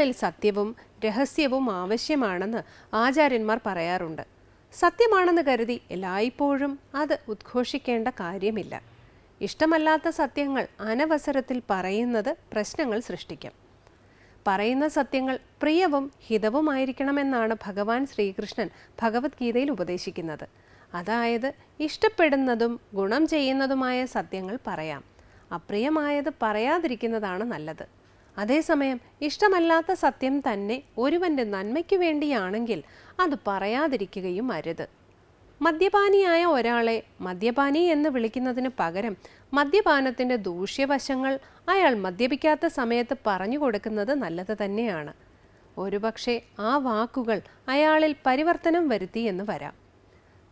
വാക്കുകളിൽ സത്യവും രഹസ്യവും ആവശ്യമാണെന്ന് ആചാര്യന്മാർ പറയാറുണ്ട്. സത്യമാണെന്ന് കരുതി എല്ലായ്പ്പോഴും അത് ഉദ്ഘോഷിക്കേണ്ട കാര്യമില്ല. ഇഷ്ടമല്ലാത്ത സത്യങ്ങൾ അനവസരത്തിൽ പറയുന്നത് പ്രശ്നങ്ങൾ സൃഷ്ടിക്കും. പറയുന്ന സത്യങ്ങൾ പ്രിയവും ഹിതവുമായിരിക്കണമെന്നാണ് ഭഗവാൻ ശ്രീകൃഷ്ണൻ ഭഗവത്ഗീതയിൽ ഉപദേശിക്കുന്നത്. അതായത് ഇഷ്ടപ്പെടുന്നതും ഗുണം ചെയ്യുന്നതുമായ സത്യങ്ങൾ പറയാം. അപ്രിയമായത് പറയാതിരിക്കുന്നതാണ് നല്ലത്. അതേസമയം ഇഷ്ടമല്ലാത്ത സത്യം തന്നെ ഒരുവന്റെ നന്മയ്ക്കു വേണ്ടിയാണെങ്കിൽ അത് പറയാതിരിക്കുകയും അരുത്. മദ്യപാനിയായ ഒരാളെ മദ്യപാനി എന്ന് വിളിക്കുന്നതിന് പകരം മദ്യപാനത്തിന്റെ ദൂഷ്യവശങ്ങൾ അയാൾ മദ്യപിക്കാത്ത സമയത്ത് പറഞ്ഞു കൊടുക്കുന്നത് നല്ലത് തന്നെയാണ്. ഒരുപക്ഷെ ആ വാക്കുകൾ അയാളിൽ പരിവർത്തനം വരുത്തി എന്ന് വരാം.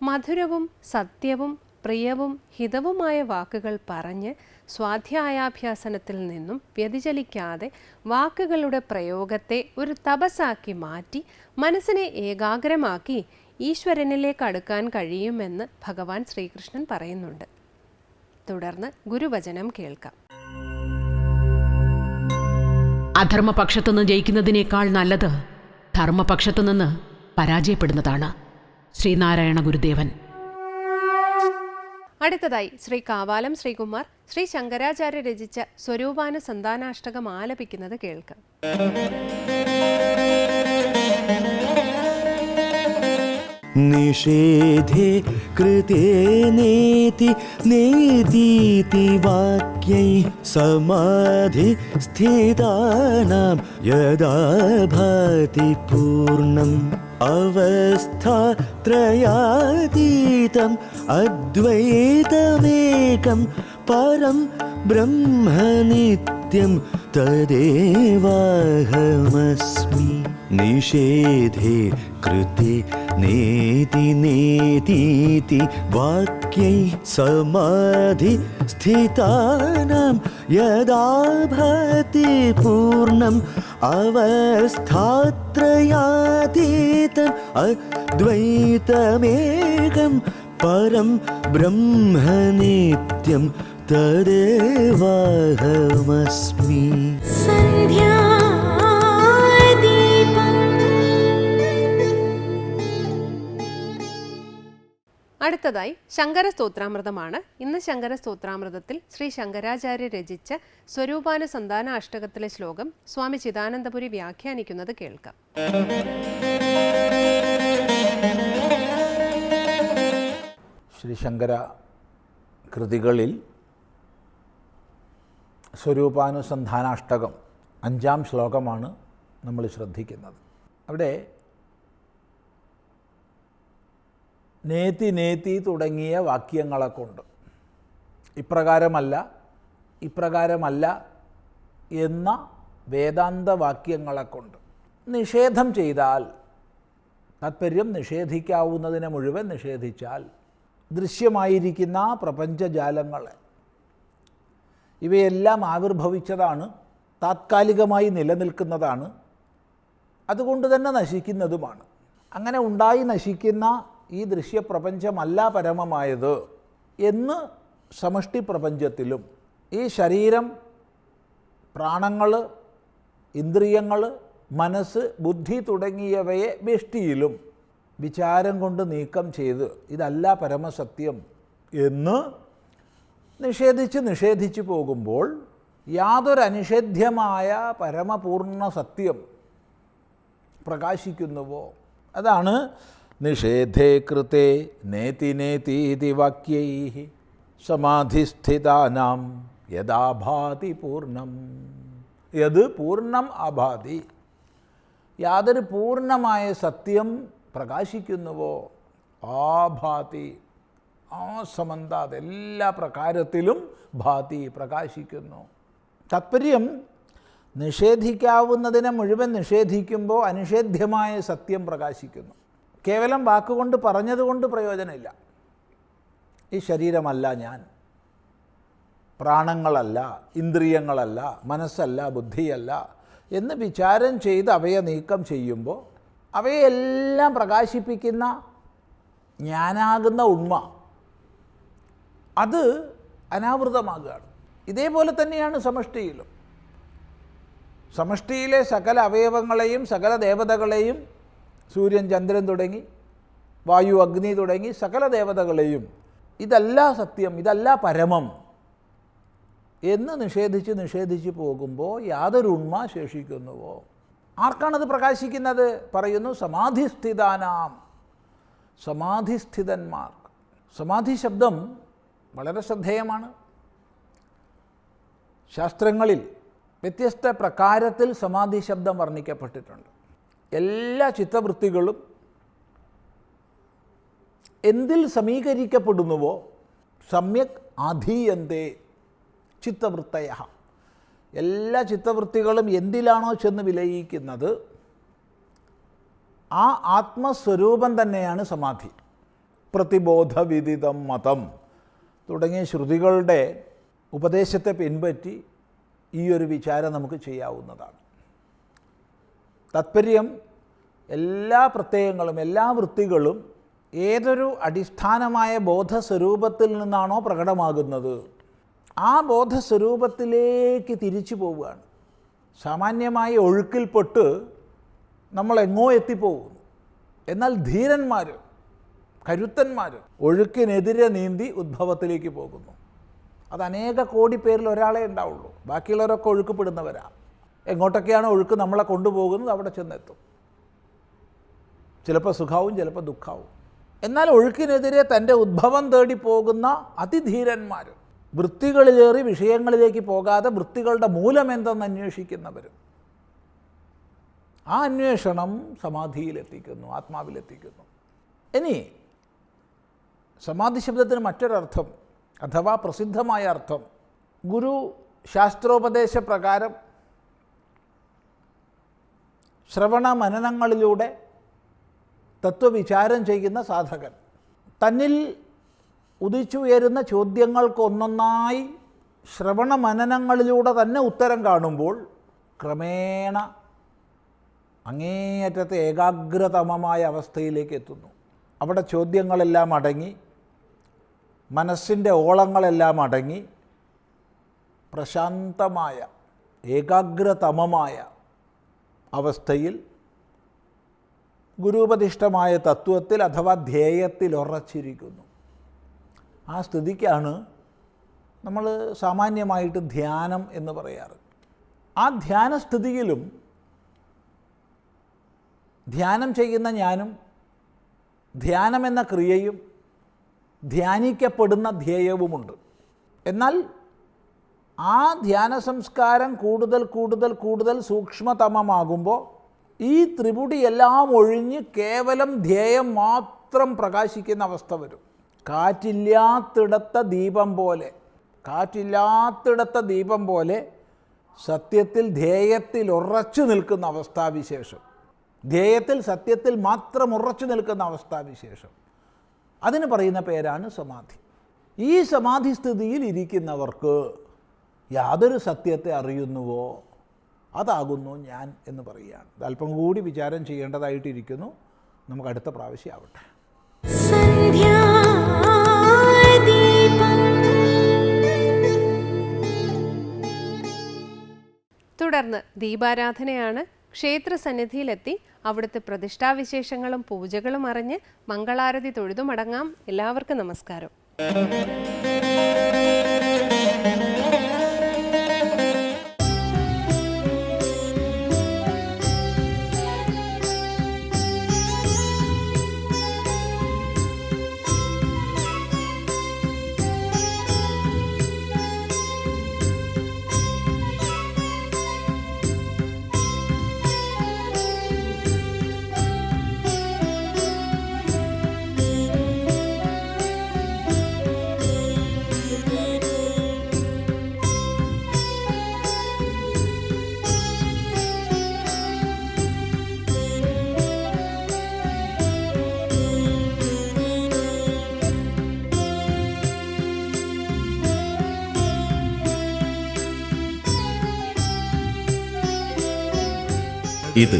മധുരവും സത്യവും പ്രിയവും ഹിതവുമായ വാക്കുകൾ പറഞ്ഞ് സ്വാധ്യായാഭ്യാസനത്തിൽ നിന്നും വ്യതിചലിക്കാതെ വാക്കുകളുടെ പ്രയോഗത്തെ ഒരു തപസാക്കി മാറ്റി മനസ്സിനെ ഏകാഗ്രമാക്കി ഈശ്വരനിലേക്ക് അടുക്കാൻ കഴിയുമെന്ന് ഭഗവാൻ ശ്രീകൃഷ്ണൻ പറയുന്നുണ്ട്. തുടർന്ന് ഗുരുവചനം കേൾക്കാം. അധർമ്മപക്ഷത്തുനിന്ന് ജയിക്കുന്നതിനേക്കാൾ നല്ലത് ധർമ്മപക്ഷത്തുനിന്ന് പരാജയപ്പെടുന്നതാണ്. ശ്രീനാരായണ ഗുരുദേവൻ അടുത്തതായി ശ്രീ കാവാലം ശ്രീകുമാർ ശ്രീ ശങ്കരാചാര്യ രചിച്ച സ്വരൂപാന സന്താനാഷ്ടകം ആലപിക്കുന്നത് കേൾക്കാം. നിഷേധി കൃതേ നീതി നേതീതി വാക്യൈ സമാധി സ്ഥിതാനാം യദാ ഭാതി പൂർണം. पूर्णम् अवस्थात्रयातीतम् अद्वैतमेकं परं ब्रह्म नित्यं तदेवाहमस्मि। निषेधे कृते നേതി നേതീതി വാക്യൈ സമാധി സ്ഥിതാനാം യഥാ ഭവതി പൂർണം അവസ്ഥാത്രയാതീതം അദ്വൈതമേകം പരം ബ്രഹ്മനിത്യം തദേവാഹമസ്മി. സന്ധ്യാ അടുത്തതായി ശങ്കര സ്തോത്രാമൃതമാണ് ഇന്ന് ശങ്കര സ്തോത്രാമൃതത്തിൽ ശ്രീ ശങ്കരാചാര്യ രചിച്ച സ്വരൂപാന സന്താന അഷ്ടകത്തിലെ ശ്ലോകം സ്വാമി ചിദാനന്ദപുരി വ്യാഖ്യാനിക്കുന്നത് കേൾക്കാം. ശ്രീ ശങ്കര കൃതികളിൽ സ്വരൂപാനുസന്ധാനാഷ്ടകം അഞ്ചാം ശ്ലോകമാണ് നമ്മൾ ശ്രദ്ധിക്കുന്നത്. അവിടെ നേതി നേത്തി തുടങ്ങിയ വാക്യങ്ങളെ കൊണ്ട് ഇപ്രകാരമല്ല ഇപ്രകാരമല്ല എന്ന വേദാന്ത വാക്യങ്ങളെ കൊണ്ട് നിഷേധം ചെയ്താൽ താത്പര്യം നിഷേധിക്കാവുന്നതിനെ മുഴുവൻ നിഷേധിച്ചാൽ ദൃശ്യമായിരിക്കുന്ന പ്രപഞ്ചജാലങ്ങളെ ഇവയെല്ലാം ആവിർഭവിച്ചതാണ് താത്കാലികമായി നിലനിൽക്കുന്നതാണ് അതുകൊണ്ട് തന്നെ നശിക്കുന്നതുമാണ്. അങ്ങനെ ഉണ്ടായി നശിക്കുന്ന ഈ ദൃശ്യപ്രപഞ്ചമല്ല പരമമായത് എന്ന് സമഷ്ടി പ്രപഞ്ചത്തിലും ഈ ശരീരം പ്രാണങ്ങൾ ഇന്ദ്രിയങ്ങൾ മനസ്സ് ബുദ്ധി തുടങ്ങിയവയെ വ്യഷ്ടിയിലും വിചാരം കൊണ്ട് നീക്കം ചെയ്ത് ഇതല്ല പരമസത്യം എന്ന് നിഷേധിച്ച് നിഷേധിച്ചു പോകുമ്പോൾ യാതൊരു അനിഷേധ്യമായ പരമപൂർണ സത്യം പ്രകാശിക്കുന്നുവോ? അതാണ് നിഷേധേ കൃതേ നേതി നേതീതി വാക്യൈ സമാധിസ്ഥിതാനാം യഥാഭാതി പൂർണം. യത് പൂർണം അഭാതി. യാതൊരു പൂർണമായ സത്യം പ്രകാശിക്കുന്നുവോ? ആ ഭാതി ആ സമന്താത് എല്ലാ പ്രകാരത്തിലും ഭാതി പ്രകാശിക്കുന്നു. താത്പര്യം നിഷേധിക്കാവുന്നതിനെ മുഴുവൻ നിഷേധിക്കുമ്പോൾ അനിഷേധ്യമായ സത്യം പ്രകാശിക്കുന്നു. കേവലം വാക്കുകൊണ്ട് പറഞ്ഞതുകൊണ്ട് പ്രയോജനമില്ല. ഈ ശരീരമല്ല ഞാൻ. പ്രാണങ്ങളല്ല ഇന്ദ്രിയങ്ങളല്ല മനസ്സല്ല ബുദ്ധിയല്ല എന്ന് വിചാരം ചെയ്ത് അവയെ നീക്കം ചെയ്യുമ്പോൾ അവയെല്ലാം പ്രകാശിപ്പിക്കുന്ന ഞാനാകുന്ന ഉണ്മ അത് അനാവൃതമാകുകയാണ്. ഇതേപോലെ തന്നെയാണ് സമഷ്ടിയിലും. സമഷ്ടിയിലെ സകല അവയവങ്ങളെയും സകല ദേവതകളെയും സൂര്യൻ ചന്ദ്രൻ തുടങ്ങി വായു അഗ്നി തുടങ്ങി സകല ദേവതകളെയും. ഇതല്ല സത്യം ഇതല്ല പരമം എന്ന് നിഷേധിച്ച് നിഷേധിച്ച് പോകുമ്പോൾ യാതൊരു ഉണ്മ ശേഷിക്കുന്നുവോ? ആർക്കാണത് പ്രകാശിക്കുന്നത്? പറയുന്നു സമാധിസ്ഥിതാനാം. സമാധിസ്ഥിതന്മാർ. സമാധി ശബ്ദം വളരെ ശ്രദ്ധേയമാണ്. ശാസ്ത്രങ്ങളിൽ വ്യത്യസ്ത പ്രകാരത്തിൽ സമാധി ശബ്ദം വർണിക്കപ്പെട്ടിട്ടുണ്ട്. എല്ലാ ചിത്തവൃത്തികളും എന്തിൽ സമീകരിക്കപ്പെടുന്നുവോ സമ്യക് ആധീയന്തേ ചിത്തവൃത്തയ എല്ലാ ചിത്തവൃത്തികളും എന്തിലാണോ ചെന്ന് വിലയിക്കുന്നത് ആ ആത്മസ്വരൂപം തന്നെയാണ് സമാധി. പ്രതിബോധവിദിതം മതം തുടങ്ങിയ ശ്രുതികളുടെ ഉപദേശത്തെ പിൻപറ്റി ഈ ഒരു വിചാരം നമുക്ക് ചെയ്യാവുന്നതാണ്. താത്പര്യം എല്ലാ പ്രത്യയങ്ങളും എല്ലാ വൃത്തികളും ഏതൊരു അടിസ്ഥാനമായ ബോധസ്വരൂപത്തിൽ നിന്നാണോ പ്രകടമാകുന്നത്. ആ ബോധസ്വരൂപത്തിലേക്ക് തിരിച്ചു പോവുകയാണ്. സാമാന്യമായ ഒഴുക്കിൽപ്പെട്ട് നമ്മൾ എങ്ങോ എത്തിപ്പോകുന്നു. എന്നാൽ ധീരന്മാർ കരുത്തന്മാർ ഒഴുക്കിനെതിരെ നീന്തി ഉദ്ഭവത്തിലേക്ക് പോകുന്നു. അത് അനേക കോടി പേരിൽ ഒരാളെ ഉണ്ടാവുള്ളൂ. ബാക്കിയുള്ളവരൊക്കെ ഒഴുക്കപ്പെടുന്നവരാ. എങ്ങോട്ടൊക്കെയാണ് ഒഴുക്ക് നമ്മളെ കൊണ്ടുപോകുന്നത് അവിടെ ചെന്നെത്തും. ചിലപ്പോൾ സുഖാവും ചിലപ്പോൾ ദുഃഖാവും. എന്നാൽ ഒഴുക്കിനെതിരെ തന്റെ ഉദ്ഭവം തേടി പോകുന്ന അതിധീരന്മാർ വൃത്തികളിലേറി വിഷയങ്ങളിലേക്ക് പോകാതെ വൃത്തികളുടെ മൂലം എന്തെന്ന് അന്വേഷിക്കുന്നവർ. ആ അന്വേഷണം സമാധിയിലെത്തിക്കുന്നു ആത്മാവിലെത്തിക്കുന്നു. ഇനി സമാധി ശബ്ദത്തിന് മറ്റൊരർത്ഥം അഥവാ പ്രസിദ്ധമായ അർത്ഥം ഗുരു ശാസ്ത്രോപദേശ പ്രകാരം ശ്രവണ മനനങ്ങളിലൂടെ തത്വവിചാരം ചെയ്യുന്ന സാധകൻ. തന്നിൽ ഉദിച്ചുയരുന്ന ചോദ്യങ്ങൾക്കൊന്നൊന്നായി ശ്രവണ മനനങ്ങളിലൂടെ തന്നെ ഉത്തരം കാണുമ്പോൾ ക്രമേണ അങ്ങേയറ്റത്തെ ഏകാഗ്രതമമായ അവസ്ഥയിലേക്ക് എത്തുന്നു. അവിടെ ചോദ്യങ്ങളെല്ലാം അടങ്ങി മനസ്സിന്റെ ഓളങ്ങളെല്ലാം അടങ്ങി പ്രശാന്തമായ ഏകാഗ്രതമമായ അവസ്ഥയിൽ ഗുരുപതിഷ്ഠമായ തത്വത്തിൽ അഥവാ ധ്യേയത്തിൽ ഉറച്ചിരിക്കുന്നു. ആ സ്ഥിതിക്കാണ് നമ്മൾ സാമാന്യമായിട്ട് ധ്യാനം എന്ന് പറയാറ്. ആ ധ്യാനസ്ഥിതിയിലും ധ്യാനം ചെയ്യുന്ന ഞാനും ധ്യാനം എന്ന ക്രിയയും ധ്യാനിക്കപ്പെടുന്ന ധ്യേയവുമുണ്ട്. എന്നാൽ ആ ധ്യാന സംസ്കാരം കൂടുതൽ കൂടുതൽ കൂടുതൽ സൂക്ഷ്മതമമാകുമ്പോൾ ഈ ത്രിപുടിയെല്ലാം ഒഴിഞ്ഞ് കേവലം ധ്യേയം മാത്രം പ്രകാശിക്കുന്ന അവസ്ഥ വരും. കാറ്റില്ലാത്തിടത്ത ദീപം പോലെ കാറ്റില്ലാത്തിടത്ത ദീപം പോലെ സത്യത്തിൽ ധ്യേയത്തിൽ ഉറച്ചു നിൽക്കുന്ന അവസ്ഥാവിശേഷം. ധ്യേയത്തിൽ സത്യത്തിൽ മാത്രം ഉറച്ചു നിൽക്കുന്ന അവസ്ഥാവിശേഷം. അതിന് പറയുന്ന പേരാണ് സമാധി. ഈ സമാധി സ്ഥിതിയിൽ ഇരിക്കുന്നവർക്ക് യാതൊരു സത്യത്തെ അറിയുന്നുവോ? അതാകുന്നു ഞാൻ എന്ന് പറയുകയാണ്. അല്പം കൂടി വിചാരം ചെയ്യേണ്ടതായിട്ടിരിക്കുന്നു. നമുക്ക് അടുത്ത പ്രാവശ്യം ആവട്ടെ. തുടർന്ന് ദീപാരാധനയാണ് ക്ഷേത്ര സന്നിധിയിലെത്തി അവിടുത്തെ പ്രതിഷ്ഠാവിശേഷങ്ങളും പൂജകളും അറിഞ്ഞ് മംഗളാരതി തൊഴുതു മടങ്ങാം എല്ലാവർക്കും നമസ്കാരം. ഇത്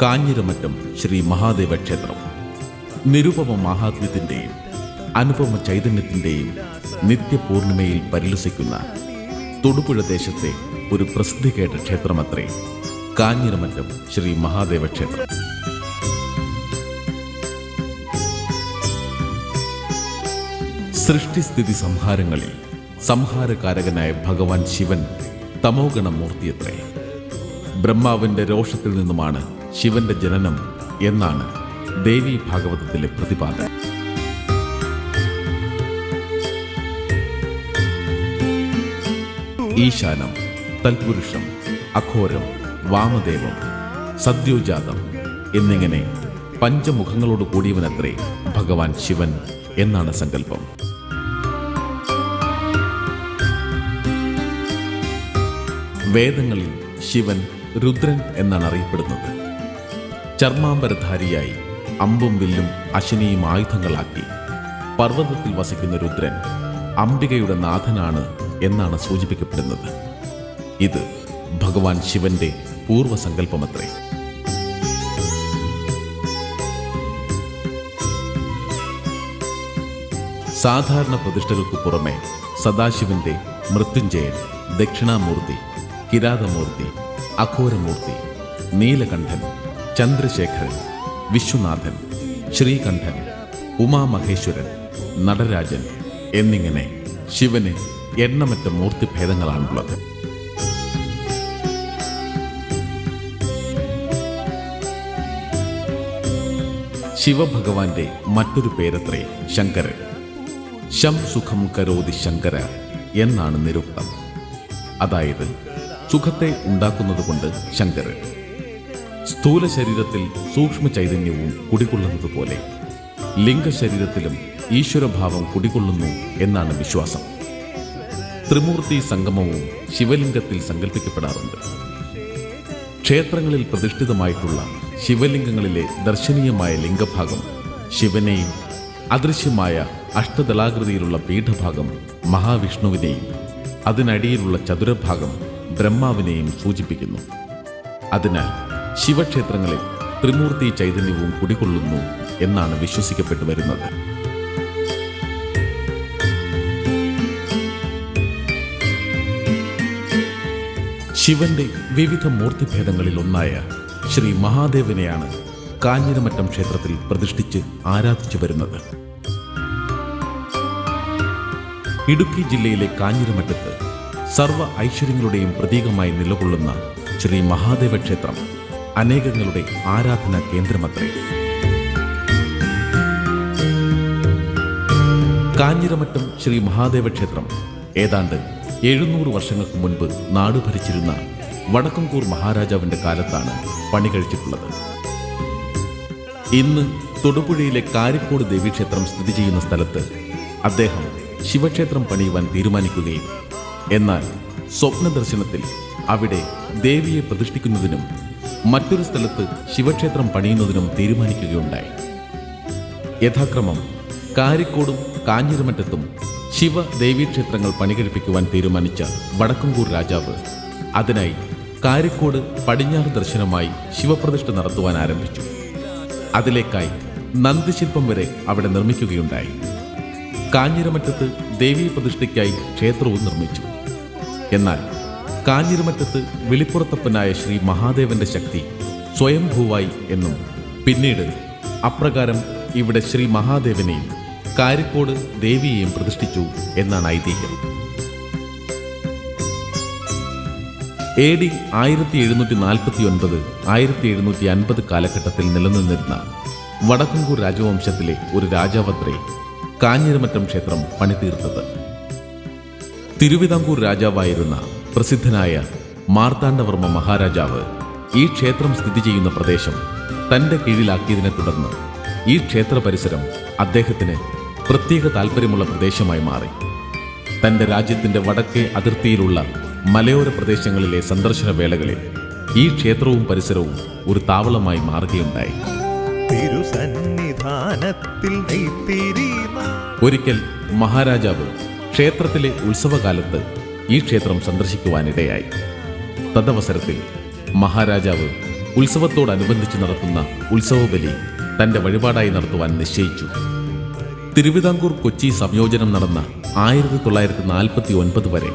കാഞ്ഞിരമറ്റം ശ്രീ മഹാദേവ ക്ഷേത്രം നിരുപമ മഹാത്മ്യത്തിന്റെയും അനുപമ ചൈതന്യത്തിന്റെയും നിത്യപൂർണിമയിൽ പരിലസിക്കുന്ന തൊടുപുഴ ദേശത്തെ ഒരു പ്രസിദ്ധി കേട്ട ക്ഷേത്രമത്രേ കാഞ്ഞിരമറ്റം ശ്രീ മഹാദേവ ക്ഷേത്രം സൃഷ്ടിസ്ഥിതി സംഹാരങ്ങളിൽ സംഹാരകാരകനായ ഭഗവാൻ ശിവൻ തമോഗണ ബ്രഹ്മാവിന്റെ രോഷത്തിൽ നിന്നുമാണ് ശിവന്റെ ജനനം എന്നാണ് ദേവി ഭാഗവതത്തിലെ പ്രതിപാദനം. ഈശാനം തൽപുരുഷം അഘോരം വാമദേവം സദ്യോജാതം എന്നിങ്ങനെ പഞ്ചമുഖങ്ങളോട് കൂടിയവനത്രേ ഭഗവാൻ ശിവൻ എന്നാണ് സങ്കല്പം. വേദങ്ങളിൽ ശിവൻ രുദ്രൻ എന്നാണ് അറിയപ്പെടുന്നത്. ചർമാമ്പരധാരിയായി അമ്പും വില്ലും അശ്വനിയും ആയുധങ്ങളാക്കി പർവതത്തിൽ വസിക്കുന്ന രുദ്രൻ അംബികയുടെ നാഥനാണ് എന്നാണ് സൂചിപ്പിക്കപ്പെടുന്നത്. ഇത് ഭഗവാൻ ശിവന്റെ പൂർവസങ്കല്പമത്രേ. സാധാരണ പ്രതിഷ്ഠകൾക്ക് പുറമെ സദാശിവന്റെ മൃത്യുഞ്ജയൻ ദക്ഷിണാമൂർത്തി കിരാതമൂർത്തി അഘോരമൂർത്തി നീലകണ്ഠൻ ചന്ദ്രശേഖരൻ വിശ്വനാഥൻ ശ്രീകണ്ഠൻ ഉമാമഹേശ്വരൻ നടരാജൻ എന്നിങ്ങനെ ശിവന് എണ്ണമറ്റ മൂർത്തിഭേദങ്ങളാണുള്ളത്. ശിവഭഗവാന്റെ മറ്റൊരു പേരത്രേ ശങ്കരൻ. ശം സുഖം കരോതി ശങ്കര എന്നാണ് നിരുക്തം. അതായത് സുഖത്തെ ഉണ്ടാക്കുന്നതുകൊണ്ട് ശങ്കർ. സ്ഥൂല ശരീരത്തിൽ സൂക്ഷ്മ ചൈതന്യവും കുടികൊള്ളുന്നത് പോലെ ലിംഗശരീരത്തിലും ഈശ്വരഭാവം കുടികൊള്ളുന്നു എന്നാണ് വിശ്വാസം. ത്രിമൂർത്തി സംഗമവും ശിവലിംഗത്തിൽ സങ്കല്പിക്കപ്പെടാറുണ്ട് ക്ഷേത്രങ്ങളിൽ പ്രതിഷ്ഠിതമായിട്ടുള്ള ശിവലിംഗങ്ങളിലെ ദർശനീയമായ ലിംഗഭാഗം ശിവനെയും അദൃശ്യമായ അഷ്ടദളാകൃതിയിലുള്ള പീഠഭാഗം മഹാവിഷ്ണുവിനെയും അതിനടിയിലുള്ള ചതുരഭാഗം ബ്രഹ്മാവിനെയും സൂചിപ്പിക്കുന്നു. അതിനാൽ ശിവക്ഷേത്രങ്ങളിൽ ത്രിമൂർത്തി ചൈതന്യവും കുടികൊള്ളുന്നു എന്നാണ് വിശ്വസിക്കപ്പെട്ടു വരുന്നത്. ശിവന്റെ വിവിധ മൂർത്തിഭേദങ്ങളിൽ ഒന്നായ ശ്രീ മഹാദേവനെയാണ് കാഞ്ഞിരമറ്റം ക്ഷേത്രത്തിൽ പ്രതിഷ്ഠിച്ച് ആരാധിച്ചു വരുന്നത്. ഇടുക്കി ജില്ലയിലെ കാഞ്ഞിരമറ്റത്ത് സർവ ഐശ്വര്യങ്ങളുടെയും പ്രതീകമായി നിലകൊള്ളുന്ന ശ്രീ മഹാദേവ ക്ഷേത്രം അനേകങ്ങളുടെ ആരാധനാ കേന്ദ്രമത്രേ. കാഞ്ഞിരമറ്റം ശ്രീ മഹാദേവ ക്ഷേത്രം ഏതാണ്ട് എഴുന്നൂറ് വർഷങ്ങൾക്ക് മുൻപ് നാട് ഭരിച്ചിരുന്ന വടക്കംകൂർ മഹാരാജാവിന്റെ കാലത്താണ് പണി കഴിച്ചിട്ടുള്ളത്. ഇന്ന് തൊടുപുഴയിലെ കാരിക്കോട് ദേവീക്ഷേത്രം സ്ഥിതി ചെയ്യുന്ന സ്ഥലത്ത് അദ്ദേഹം ശിവക്ഷേത്രം പണിയുവാൻ തീരുമാനിക്കുകയും എന്നാൽ സ്വപ്നദർശനത്തിൽ അവിടെ ദേവിയെ പ്രതിഷ്ഠിക്കുന്നതിനും മറ്റൊരു സ്ഥലത്ത് ശിവക്ഷേത്രം പണിയുന്നതിനും തീരുമാനിക്കുകയുണ്ടായി. യഥാക്രമം കാരിക്കോടും കാഞ്ഞിരമറ്റത്തും ശിവ ദേവീക്ഷേത്രങ്ങൾ പണികഴിപ്പിക്കുവാൻ തീരുമാനിച്ച വടക്കുംകൂർ രാജാവ് അതിനായി കാരിക്കോട് പടിഞ്ഞാറ് ദർശനമായി ശിവപ്രതിഷ്ഠ നടത്തുവാൻ ആരംഭിച്ചു. അതിലേക്കായി നന്ദിശില്പം വരെ അവിടെ നിർമ്മിക്കുകയുണ്ടായി. കാഞ്ഞിരമറ്റത്ത് ദേവീ പ്രതിഷ്ഠയ്ക്കായി ക്ഷേത്രവും നിർമ്മിച്ചു. എന്നാൽ കാഞ്ഞിരമറ്റത്ത് വെളിപ്പുറത്തപ്പനായ ശ്രീ മഹാദേവന്റെ ശക്തി സ്വയംഭൂവായി എന്നും പിന്നീട് അപ്രകാരം ഇവിടെ ശ്രീ മഹാദേവനെയും കാരിക്കോട് ദേവിയെയും പ്രതിഷ്ഠിച്ചു എന്നാണ് ഐതിഹ്യം. എ ഡി ആയിരത്തി എഴുന്നൂറ്റി നാൽപ്പത്തി ഒൻപത് ആയിരത്തി എഴുന്നൂറ്റി അൻപത് കാലഘട്ടത്തിൽ നിലനിന്നിരുന്ന വടക്കുംകൂർ രാജവംശത്തിലെ ഒരു രാജാവത്രേ കാഞ്ഞിരമറ്റം ക്ഷേത്രം പണിതീർത്തത്. തിരുവിതാംകൂർ രാജാവായിരുന്ന പ്രസിദ്ധനായ മാർത്താണ്ഡവർമ്മ മഹാരാജാവ് ഈ ക്ഷേത്രം സ്ഥിതി ചെയ്യുന്ന പ്രദേശം തന്റെ കീഴിലാക്കിയതിനെ തുടർന്ന് ഈ ക്ഷേത്ര പരിസരം അദ്ദേഹത്തിന് പ്രത്യേക താല്പര്യമുള്ള പ്രദേശമായി മാറി. തന്റെ രാജ്യത്തിന്റെ വടക്കേ അതിർത്തിയിലുള്ള മലയോര പ്രദേശങ്ങളിലെ സന്ദർശന വേളകളിൽ ഈ ക്ഷേത്രവും പരിസരവും ഒരു താവളമായി മാറുകയുണ്ടായി. തിരുസന്നിധാനത്തിൽ ഒരിക്കൽ മഹാരാജാവ് ക്ഷേത്രത്തിലെ ഉത്സവകാലത്ത് ഈ ക്ഷേത്രം സന്ദർശിക്കുവാനിടയായി. തദവസരത്തിൽ മഹാരാജാവ് ഉത്സവത്തോടനുബന്ധിച്ച് നടത്തുന്ന ഉത്സവബലി തന്റെ വഴിപാടായി നടത്തുവാൻ നിശ്ചയിച്ചു. തിരുവിതാംകൂർ കൊച്ചി സംയോജനം നടന്ന ആയിരത്തി തൊള്ളായിരത്തി നാൽപ്പത്തി ഒൻപത് വരെ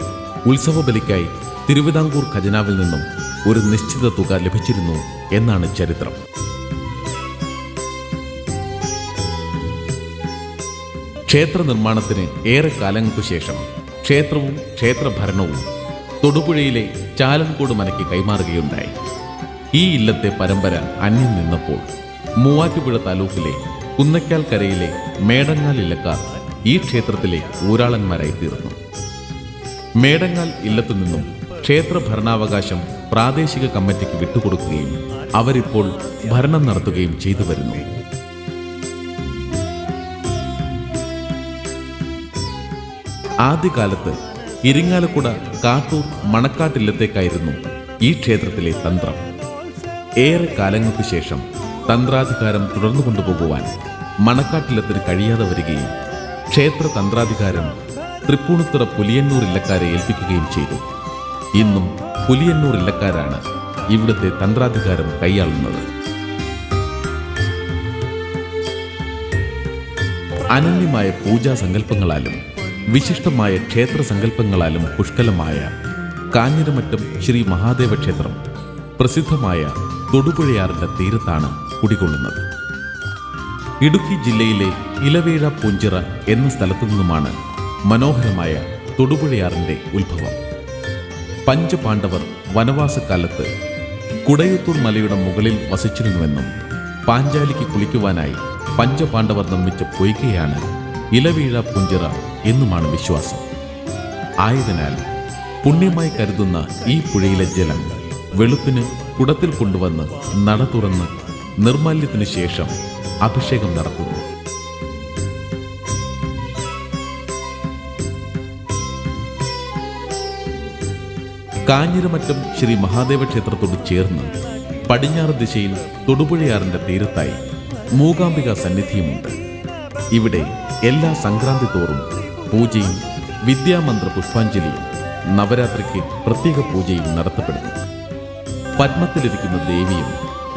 ഉത്സവ ബലിക്കായി തിരുവിതാംകൂർ ഖജനാവിൽ നിന്നും ഒരു നിശ്ചിത തുക ലഭിച്ചിരുന്നു എന്നാണ് ചരിത്രം. ക്ഷേത്ര നിർമ്മാണത്തിന് ഏറെ കാലങ്ങൾക്കു ശേഷം ക്ഷേത്രവും ക്ഷേത്രഭരണവും തൊടുപുഴയിലെ ചാലൻകോട് മനയ്ക്ക് കൈമാറുകയുണ്ടായി. ഈ ഇല്ലത്തെ പരമ്പര അന്യം നിന്നപ്പോൾ മൂവാറ്റുപുഴ താലൂക്കിലെ കുന്നക്കാൽ കരയിലെ മേടങ്ങാൽ ഇല്ലക്കാർ ഈ ക്ഷേത്രത്തിലെ ഊരാളന്മാരായി തീർന്നു. മേടങ്ങാൽ ഇല്ലത്തു നിന്നും ക്ഷേത്ര ഭരണാവകാശം പ്രാദേശിക കമ്മിറ്റിക്ക് വിട്ടുകൊടുക്കുകയും അവരിപ്പോൾ ഭരണം നടത്തുകയും ചെയ്തു വരുന്നു. ആദ്യകാലത്ത് ഇരിങ്ങാലക്കുട കാട്ടൂർ മണക്കാട്ടില്ലത്തേക്കായിരുന്നു ഈ ക്ഷേത്രത്തിലെ തന്ത്രം. ഏറെ കാലങ്ങൾക്ക് ശേഷം തന്ത്രാധികാരം തുടർന്നു കൊണ്ടുപോകുവാൻ മണക്കാട്ടില്ലത്തിന് കഴിയാതെ വരികയും ക്ഷേത്ര തന്ത്രാധികാരം തൃപ്പൂണിത്തുറ പുലിയന്നൂർ ഇല്ലക്കാരെ ഏൽപ്പിക്കുകയും ചെയ്തു. ഇന്നും പുലിയന്നൂർ ഇല്ലക്കാരാണ് ഇവിടുത്തെ തന്ത്രാധികാരം കൈയാളുന്നത്. അനന്യമായ പൂജാ സങ്കല്പങ്ങളാലും വിശിഷ്ടമായ ക്ഷേത്ര സങ്കല്പങ്ങളാലും പുഷ്കലമായ കാഞ്ഞിരമറ്റം ശ്രീ മഹാദേവ ക്ഷേത്രം പ്രസിദ്ധമായ തൊടുപുഴയാറിന്റെ തീരത്താണ് കുടികൊള്ളുന്നത്. ഇടുക്കി ജില്ലയിലെ ഇലവേഴ പൂഞ്ചിറ എന്ന സ്ഥലത്തു നിന്നുമാണ് മനോഹരമായ തൊടുപുഴയാറിന്റെ ഉത്ഭവം. പഞ്ചപാണ്ഡവർ വനവാസക്കാലത്ത് കുടയത്തൂർ മലയുടെ മുകളിൽ വസിച്ചിരുന്നുവെന്നും പാഞ്ചാലിക്ക് കുളിക്കുവാനായി പഞ്ചപാണ്ഡവർ നിർമ്മിച്ച പൊയ്കയാണ് ഇലവീഴ പുഞ്ചിറ എന്നുമാണ് വിശ്വാസം. ആയതിനാൽ പുണ്യമായി കരുതുന്ന ഈ പുഴയിലെ ജലം വെളുപ്പിന് കുടത്തിൽ കൊണ്ടുവന്ന് നട തുറന്ന് നിർമാല്യത്തിനു ശേഷം അഭിഷേകം നടത്തുന്നു കാഞ്ഞിരമറ്റം ശ്രീ മഹാദേവ ക്ഷേത്രത്തോട് ചേർന്ന് പടിഞ്ഞാറ് ദിശയിൽ തൊടുപുഴയാറിന്റെ തീരത്തായി മൂകാംബിക സന്നിധിയുമുണ്ട്. ഇവിടെ എല്ലാ സംക്രാന്തി തോറും പൂജയും വിദ്യാമന്ത്ര പുഷ്പാഞ്ജലിയും നവരാത്രിക്ക് പ്രത്യേക പൂജയും നടത്തപ്പെടുന്നു. പത്മത്തിലിരിക്കുന്ന ദേവിയും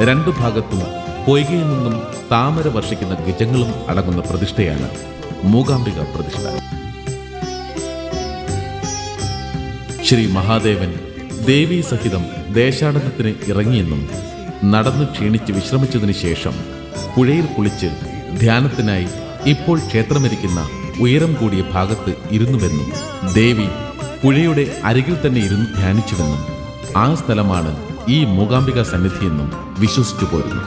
രണ്ടു ഭാഗത്തും പൊയ്കയിൽ നിന്നും താമര വർഷിക്കുന്ന ഗജങ്ങളും അടങ്ങുന്ന പ്രതിഷ്ഠയാണ് മൂകാംബിക പ്രതിഷ്ഠ. ശ്രീ മഹാദേവൻ ദേവീ സഹിതം ദേശാടനത്തിന് ഇറങ്ങിയെന്നും നടന്നു ക്ഷീണിച്ച് വിശ്രമിച്ചതിന് ശേഷം പുഴയിൽ കുളിച്ച് ധ്യാനത്തിനായി ഇപ്പോൾ ക്ഷേത്രമിരിക്കുന്ന ഉയരം കൂടിയ ഭാഗത്ത് ഇരുന്നുവെന്നും ദേവി പുഴയുടെ അരികിൽ തന്നെ ഇരുന്ന് ധ്യാനിച്ചുവെന്നും ആ സ്ഥലമാണ് ഈ മൂകാംബിക സന്നിധിയെന്നും വിശ്വസിച്ചു പോരുന്നു.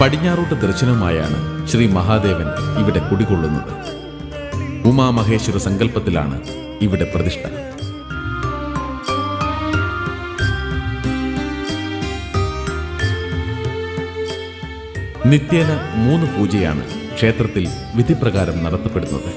പടിഞ്ഞാറോട്ട് ദർശനമായാണ് ശ്രീ മഹാദേവൻ ഇവിടെ കുടികൊള്ളുന്നത്. ഉമാമഹേശ്വര സങ്കല്പത്തിലാണ് ഇവിടെ പ്രതിഷ്ഠ. നിത്യേന മൂന്ന് പൂജയാണ് ക്ഷേത്രത്തിൽ വിധിപ്രകാരം നടത്തപ്പെടുന്നത്.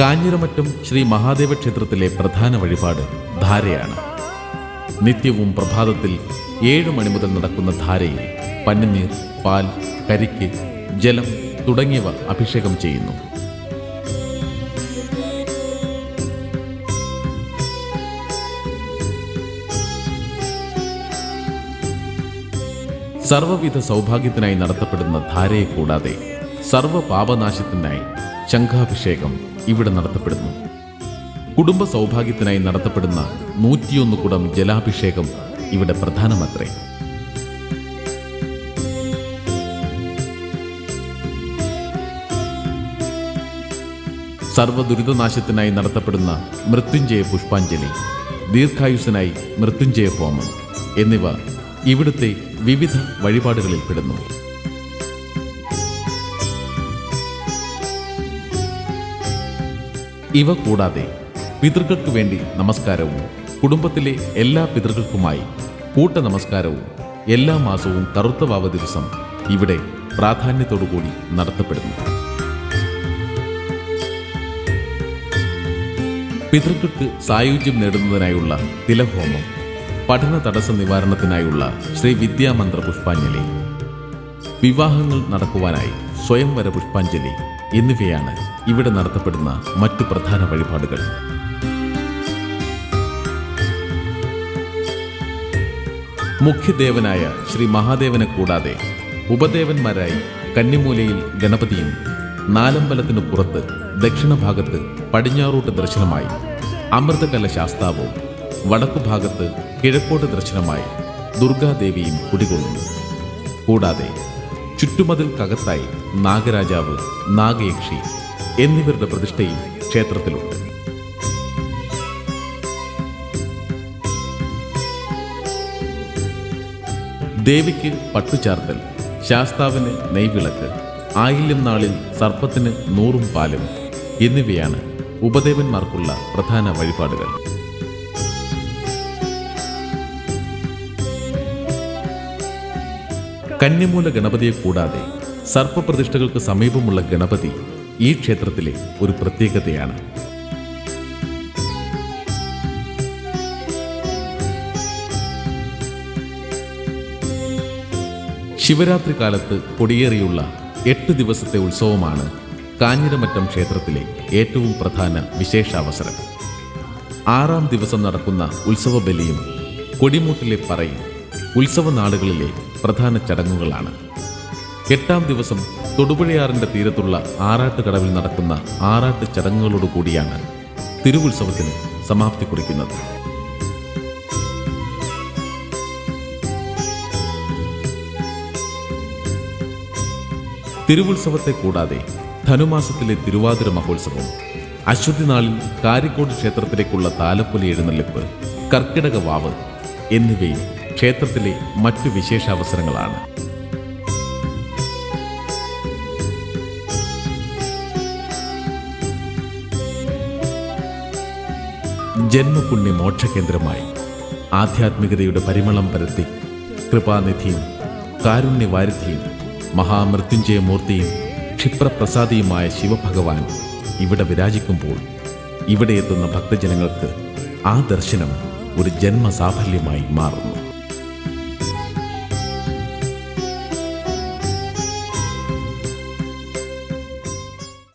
കാഞ്ഞിരമറ്റം ശ്രീ മഹാദേവ ക്ഷേത്രത്തിലെ പ്രധാന വഴിപാട് ധാരയാണ്. നിത്യവും പ്രഭാതത്തിൽ ഏഴ് മണി മുതൽ നടക്കുന്ന ധാരയിൽ പന്നിനീർ പാൽ കരിക്ക് ജലം തുടങ്ങിയവ അഭിഷേകം ചെയ്യുന്നു. സർവവിധ സൗഭാഗ്യത്തിനായി നടത്തപ്പെടുന്ന ധാരയെ കൂടാതെ സർവ പാപനാശത്തിനായി ശംഖാഭിഷേകം ഇവിടെ നടത്തപ്പെടുന്നു. കുടുംബ സൗഭാഗ്യത്തിനായി നടത്തപ്പെടുന്ന നൂറ്റിയൊന്ന് കുടം ജലാഭിഷേകം ഇവിടെ പ്രധാനമത്രേ. സർവദുരിതനാശത്തിനായി നടത്തപ്പെടുന്ന മൃത്യുഞ്ജയ പുഷ്പാഞ്ജലി ദീർഘായുസനായി മൃത്യുഞ്ജയ ഹോമം എന്നിവ ഇവിടുത്തെ വിവിധ വഴിപാടുകളിൽ പെടുന്നു. ഇവ കൂടാതെ പിതൃക്കൾക്ക് വേണ്ടി നമസ്കാരവും കുടുംബത്തിലെ എല്ലാ പിതൃക്കൾക്കുമായി കൂട്ട നമസ്കാരവും എല്ലാ മാസവും കറുത്ത വാവ ദിവസം ഇവിടെ പ്രാധാന്യത്തോടുകൂടി നടത്തപ്പെടുന്നു. പിതൃക്കൾക്ക് സായുജ്യം നേടുന്നതിനായുള്ള തിലഹോമം പഠന തടസ്സ നിവാരണത്തിനായുള്ള ശ്രീ വിദ്യാമന്ത്ര പുഷ്പാഞ്ജലി. വിവാഹങ്ങൾ നടക്കുവാനായി സ്വയംവര പുഷ്പാഞ്ജലി എന്നിവയാണ് ഇവിടെ നടത്തപ്പെടുന്ന മറ്റു പ്രധാന വഴിപാടുകൾ. മുഖ്യദേവനായ ശ്രീ മഹാദേവനെ കൂടാതെ ഉപദേവന്മാരായി കന്നിമൂലയിൽ ഗണപതിയും നാലമ്പലത്തിനു പുറത്ത് ദക്ഷിണഭാഗത്ത് പടിഞ്ഞാറോട്ട് ദർശനമായി അമൃതകല ശാസ്താവും വടക്കുഭാഗത്ത് കിഴക്കോട്ട് ദർശനമായി ദുർഗാദേവിയും കുടികൊള്ളുന്നു. കൂടാതെ ചുറ്റുമതിൽക്കകത്തായി നാഗരാജാവ് നാഗയക്ഷി എന്നിവരുടെ പ്രതിഷ്ഠയും ക്ഷേത്രത്തിലുണ്ട്. ദേവിക്ക് പട്ടുചാർത്തൽ ശാസ്താവിന് നെയ്വിളക്ക് ആയില്യം നാളിൽ സർപ്പത്തിന് നൂറും പാലും എന്നിവയാണ് ഉപദേവന്മാർക്കുള്ള പ്രധാന വഴിപാടുകൾ. കന്യമൂല ഗണപതിയെ കൂടാതെ സർപ്പപ്രതിഷ്ഠകൾക്ക് സമീപമുള്ള ഗണപതി ഈ ക്ഷേത്രത്തിലെ ഒരു പ്രത്യേകതയാണ്. ശിവരാത്രി കാലത്ത് കൊടിയേറിയുള്ള എട്ട് ദിവസത്തെ ഉത്സവമാണ് കാഞ്ഞിരമറ്റം ക്ഷേത്രത്തിലെ ഏറ്റവും പ്രധാന വിശേഷാവസരം. ആറാം ദിവസം നടക്കുന്ന ഉത്സവ ബലിയും കൊടിമൂട്ടിലെ പറയും ഉത്സവ നാളുകളിലെ പ്രധാന ചടങ്ങുകളാണ്. എട്ടാം ദിവസം തൊടുപുഴയാറിന്റെ തീരത്തുള്ള ആറാട്ടുകടവിൽ നടക്കുന്ന ആറാട്ട് ചടങ്ങുകളോടുകൂടിയാണ് തിരുവുത്സവത്തിന് സമാപ്തി കുറിക്കുന്നത്. തിരുവുത്സവത്തെ കൂടാതെ ധനുമാസത്തിലെ തിരുവാതിര മഹോത്സവം അശ്വതി നാളിൽ കാരിക്കോട് ക്ഷേത്രത്തിലേക്കുള്ള താലപ്പൊലി എഴുന്നള്ളിപ്പ് കർക്കിടക വാവ് എന്നിവയും ക്ഷേത്രത്തിലെ മറ്റു വിശേഷാവസരങ്ങളാണ്. ജന്മപുണ്യ മോക്ഷകേന്ദ്രമായി ആധ്യാത്മികതയുടെ പരിമളം പരത്തി കൃപാനിധിയും കാരുണ്യവാരിധിയും മഹാമൃത്യുഞ്ജയമൂർത്തിയും ക്ഷിപ്രപ്രസാദിയുമായ ശിവഭഗവാൻ ഇവിടെ വിരാജിക്കുമ്പോൾ ഇവിടെ എത്തുന്ന ഭക്തജനങ്ങൾക്ക് ആ ദർശനം ഒരു ജന്മസാഫല്യമായി മാറുന്നു.